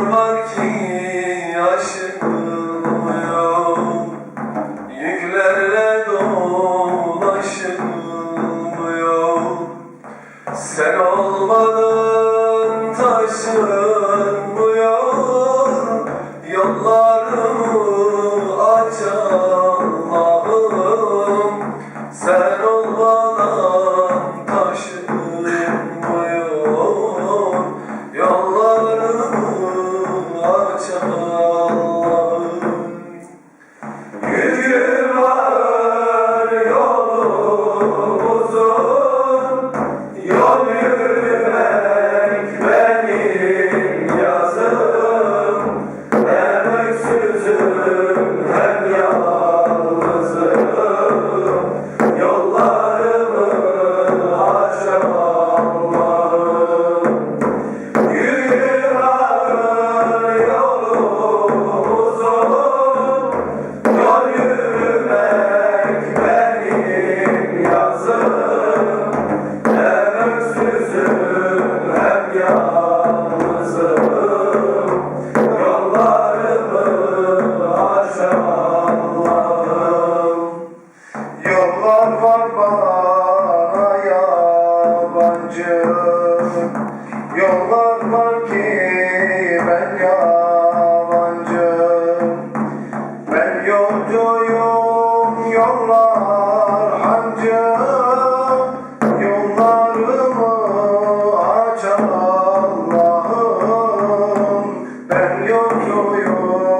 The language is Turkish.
Karma var bana yabancı. Yollar var ki ben yabancı. Ben yolcuyum yollar hancı. Yollarımı aç Allah'ım. Ben yolcuyum.